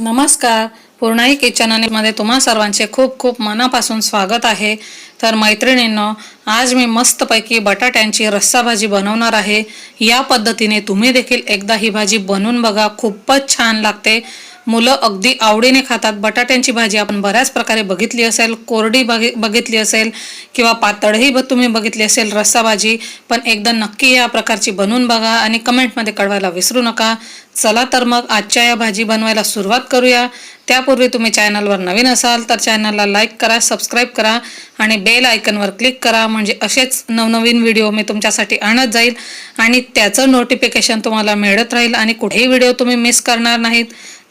नमस्कार. पूर्णाई किचनमध्ये तुम्हा सर्वांचे खूप खूप मनापासून स्वागत आहे. तर मैत्रिणींनो आज मी मस्तपैकी बटाट्यांची रस्सा भाजी बनवणार आहे. या पद्धतीने तुम्ही देखील एकदा ही भाजी बनवून बघा. खूपच छान लागते. मुलं अगदी आवडीने खातात. बटाट्यांची भाजी आपण बऱ्याच प्रकारे बघितली असेल कोरडी बघि बघितली असेल किंवा पातळही ब- तुम्ही बघितली असेल रस्सा भाजी. पण एकदा नक्की या प्रकारची बनवून बघा आणि कमेंटमध्ये कळवायला विसरू नका. चला तर मग आजच्या या भाजी बनवायला सुरुवात करूया. त्यापूर्वी तुम्ही चॅनलवर नवीन असाल तर चॅनलला लाईक करा सबस्क्राईब करा आणि बेल आयकनवर क्लिक करा. म्हणजे असेच नवनवीन व्हिडिओ मी तुमच्यासाठी आणत जाईल आणि त्याचं नोटिफिकेशन तुम्हाला मिळत राहील आणि कुठेही व्हिडिओ तुम्ही मिस करणार नाहीत.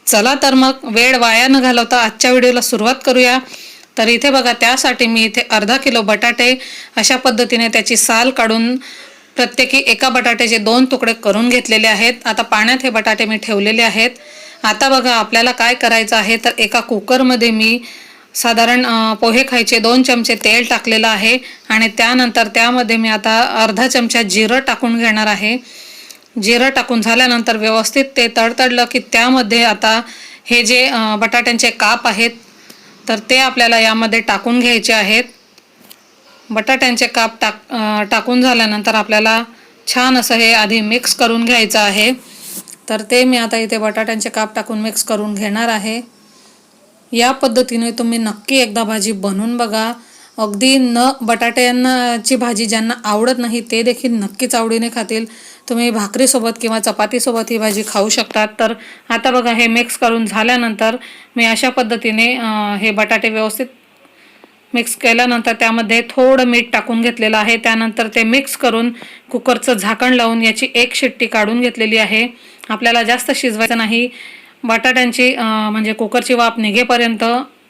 चला तर मग वेळ वाया न घालवता आजच्या व्हिडिओला सुरुवात करूया. तर इथे बघा त्यासाठी मी इथे अर्धा किलो बटाटे अशा पद्धतीने त्याची साल काढून प्रत्येकी एका बटाट्याचे दोन तुकडे करून घेतलेले आहेत. आता पाण्यात हे बटाटे मी ठेवलेले आहेत. आता बघा आपल्याला काय करायचं आहे? तर एका कुकरमध्ये मी साधारण पोहे खायचे दोन चमचे तेल टाकलेलं आहे आणि त्यानंतर त्यामध्ये मी आता अर्धा चमचा जिरं टाकून घेणार आहे. जिरं टाकून झाल्यानंतर व्यवस्थित ते तडतडलं की त्यामध्ये आता हे जे बटाट्यांचे काप आहेत तर ते आपल्याला यामध्ये टाकून घ्यायचे आहेत. बटाट्यांचे काप टाक टाकून झाल्यानंतर आपल्याला छान असं हे आधी मिक्स करून घ्यायचं आहे. तर ते मी आता इथे बटाट्यांचे काप टाकून मिक्स करून घेणार आहे. या पद्धतीने तुम्ही नक्की एकदा भाजी बनवून बघा. अगदी न बटाट्यांची भाजी ज्यांना आवडत नाही ते देखील नक्कीच आवडीने खातील. तुम्ही भाकरीसोबत किंवा चपातीसोबत ही भाजी खाऊ शकतात. तर आता बघा हे मिक्स करून झाल्यानंतर मी अशा पद्धतीने हे बटाटे व्यवस्थित मिक्स केल्यानंतर त्यामध्ये थोडं मीठ टाकून घेतलेलं आहे. त्यानंतर ते मिक्स करून कुकरचं झाकण लावून याची एक शिट्टी काढून घेतलेली आहे. आपल्याला जास्त शिजवायचं नाही. बटाट्यांची म्हणजे कुकरची वाफ निघेपर्यंत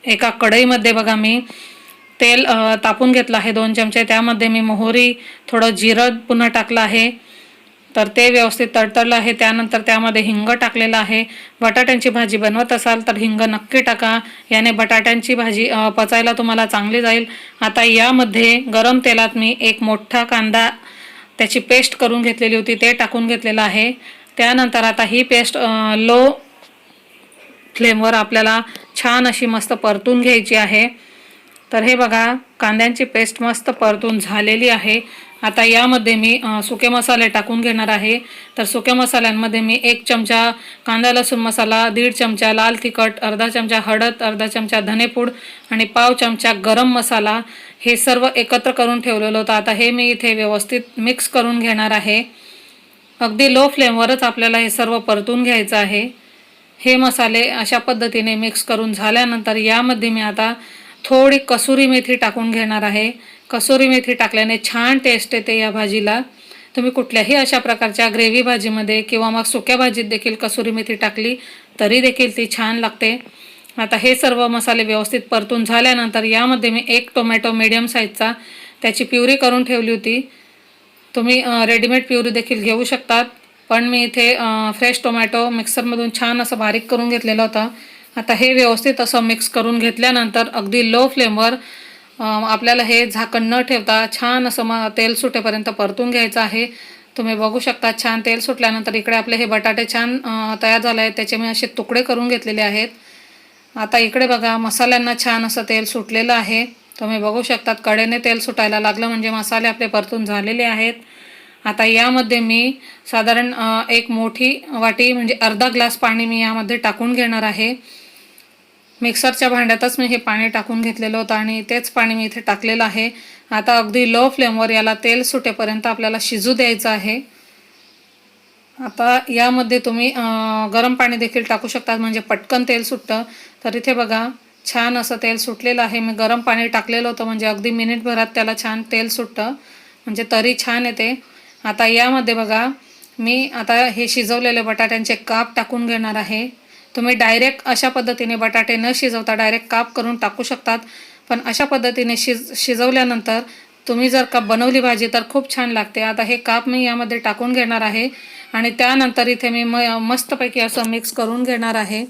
एका कढईमध्ये बघा मी तेल तापून घेतलं आहे. दोन चमचे. त्यामध्ये मी मोहरी थोडं जिरं पुन्हा टाकलं आहे. तर ते व्यवस्थित तडतडलं आहे. त्यानंतर त्यामध्ये हिंग टाकलेलं आहे. बटाट्यांची भाजी बनवत असाल तर हिंग नक्की टाका. याने बटाट्यांची भाजी पचायला तुम्हाला चांगली जाईल. आता यामध्ये गरम तेलात मी एक मोठा कांदा त्याची पेस्ट करून घेतलेली होती. ते टाकून घेतलेलं आहे. त्यानंतर आता ही पेस्ट लो फ्लेमवर आपल्याला छान अशी मस्त परतून घ्यायची आहे. तर हे बघा कांद्यांची पेस्ट मस्त परतून झालेली आहे. आता यामध्ये मी सुके मसाले टाकून घेणार आहे. तर सुक्या मसाल्यांमध्ये मी एक चमचा कांदा लसूण मसाला दीड चमचा लाल तिखट अर्धा चमचा हळद अर्धा चमचा धनेपूड आणि पाव चमचा गरम मसाला हे सर्व एकत्र करून ठेवलेलं होतं. आता हे मी इथे व्यवस्थित मिक्स करून घेणार आहे. अगदी लो फ्लेमवरच आपल्याला हे सर्व परतून घ्यायचं आहे. हे मसाले अशा पद्धतीने मिक्स करून झाल्यानंतर यामध्ये मी आता थोडी कसुरी मेथी टाकून घेणार आहे. कसुरी मेथी टाकल्याने छान टेस्ट येते या भाजीला. तुम्ही कुठल्याही अशा प्रकारच्या ग्रेव्ही भाजीमध्ये किंवा मग सुक्या भाजीत देखील कसुरी मेथी टाकली तरी देखील ती छान लागते. आता हे सर्व मसाले व्यवस्थित परतून झाल्यानंतर यामध्ये मी एक टोमॅटो मीडियम साईजचा त्याची प्युरी करून ठेवली होती. तुम्ही रेडीमेड प्युरी देखील घेऊ शकतात. पण मी इथे फ्रेश टोमॅटो मिक्सरमधून छान असं बारीक करून घेतलेलं होतं. आता हे व्यवस्थित असं मिक्स करून घेतल्यानंतर अगदी लो फ्लेमवर आपल्याला हे झाकण न ठेवता छान असं मग तेल सुटेपर्यंत परतून घ्यायचं आहे. तुम्ही बघू शकता छान तेल सुटल्यानंतर इकडे आपले हे बटाटे छान तयार झाले आहेत. त्याचे मी असे तुकडे करून घेतलेले आहेत. आता इकडे बघा मसाल्यांना छान असं तेल सुटलेलं आहे. तुम्ही बघू शकतात कडेने तेल सुटायला लागलं म्हणजे मसाले आपले परतून झालेले आहेत. आता यामध्ये मी साधारण एक मोठी वाटी म्हणजे अर्धा ग्लास पाणी मी यामध्ये टाकून घेणार आहे. मिक्सरच्या भांड्यातच मी हे पाणी टाकून घेतलेलं होतं आणि तेच पाणी मी इथे टाकलेलं आहे. आता अगदी लो फ्लेमवर याला तेल सुटेपर्यंत आपल्याला शिजू द्यायचं आहे. आता यामध्ये तुम्ही गरम पाणी देखील टाकू शकतात म्हणजे पटकन तेल सुटतं. तर इथे बघा छान असं तेल सुटलेलं आहे. मी गरम पाणी टाकलेलं होतं म्हणजे अगदी मिनिटभरात त्याला छान तेल सुटतं. म्हणजे तरी छान येते. आता यामध्ये बघा मी आता हे शिजवलेले बटाट्यांचे काप टाकून घेणार आहे. तुम्ही डायरेक्ट अशा पद्धतीने बटाटे न शिजवता डायरेक्ट काप करून टाकू शकतात. पण अशा पद्धतीने शिज शिजवल्यानंतर तुम्ही जर का बनवली भाजी तर खूप छान लागते. आता हे काप मी यामध्ये टाकून घेणार आहे. आणि त्यानंतर इथे मी म मस्तपैकी असं मिक्स करून घेणार आहे.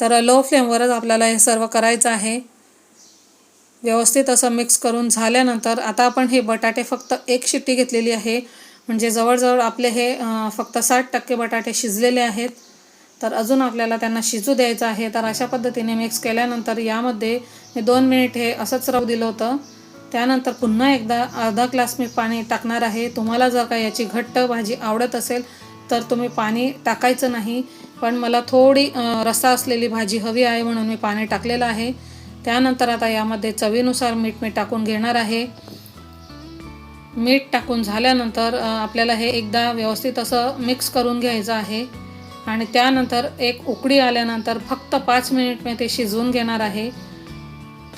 तर लो फ्लेमवरच आपल्याला हे सर्व करायचं आहे. व्यवस्थित असं मिक्स करून झाल्यानंतर आता आपण हे बटाटे फक्त एक शिट्टी घेतलेली आहे. म्हणजे जवळजवळ आपले हे फक्त साठ टक्के बटाटे शिजलेले आहेत. तर अजून आपल्याला त्यांना शिजू द्यायचं आहे. तर अशा पद्धतीने मिक्स केल्यानंतर यामध्ये मी दोन मिनिट हे असंच राहू दिलं होतं. त्यानंतर पुन्हा एकदा अर्धा ग्लास मी पाणी टाकणार आहे. तुम्हाला जर का याची घट्ट भाजी आवडत असेल तर तुम्ही पाणी टाकायचं नाही. पण मला थोडी रसा असलेली भाजी हवी आहे म्हणून मी पाणी टाकलेलं आहे. त्यानंतर आता यामध्ये चवीनुसार मीठ मी टाकून घेणार आहे. मीठ टाकून झाल्यानंतर आपल्याला हे एकदा व्यवस्थित असं मिक्स करून घ्यायचं आहे. आणि त्यानंतर एक उकडी आल्यानंतर फक्त पाच मिनिट मी ते शिजवून घेणार आहे.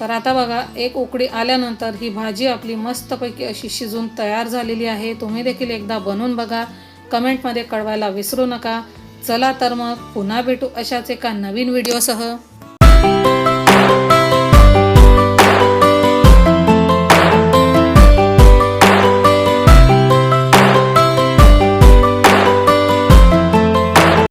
तर आता बघा एक उकडी आल्यानंतर ही भाजी आपली मस्तपैकी अशी शिजून तयार झालेली आहे. तुम्ही देखील एकदा बनवून बघा. कमेंटमध्ये कळवायला विसरू नका. चला तर मग पुन्हा भेटू अशाच एका नवीन व्हिडिओसह.